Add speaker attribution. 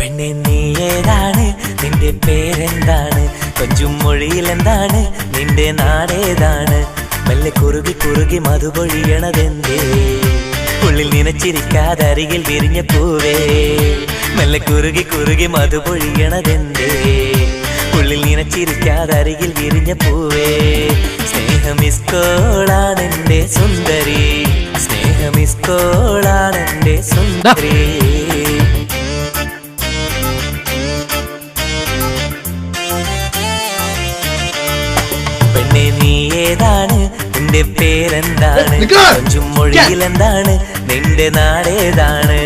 Speaker 1: പെണ്ണെ നീ ഏതാണ്? നിന്റെ പേരെന്താണ്? കൊഞ്ചും മൊഴിയിൽ എന്താണ് നിന്റെ നാടേതാണ്? മെല്ലെ കുറുകി കുറുകി മധുപൊഴിയണതെന്തേ? ഉള്ളിൽ നനച്ചിരിക്കാതെ അരികിൽ വിരിഞ്ഞ പൂവേ. മെല്ലെ കുറുകി കുറുകി മധുപൊഴിയണതെന്തേ? ഉള്ളിൽ നനച്ചിരിക്കാതെ അരികിൽ വിരിഞ്ഞ പൂവേ. സ്നേഹമിസ്കോളാണെന്റെ സുന്ദരി. സ്നേഹമിസ്കോളാണെന്റെ സുന്ദരി. പെണ്ണെ നീ ഏതാണ്? നിന്റെ പേരെന്താണ്! കൊഞ്ചും മൊഴിയിൽ എന്താണ് നിന്റെ നാടേതാണ്?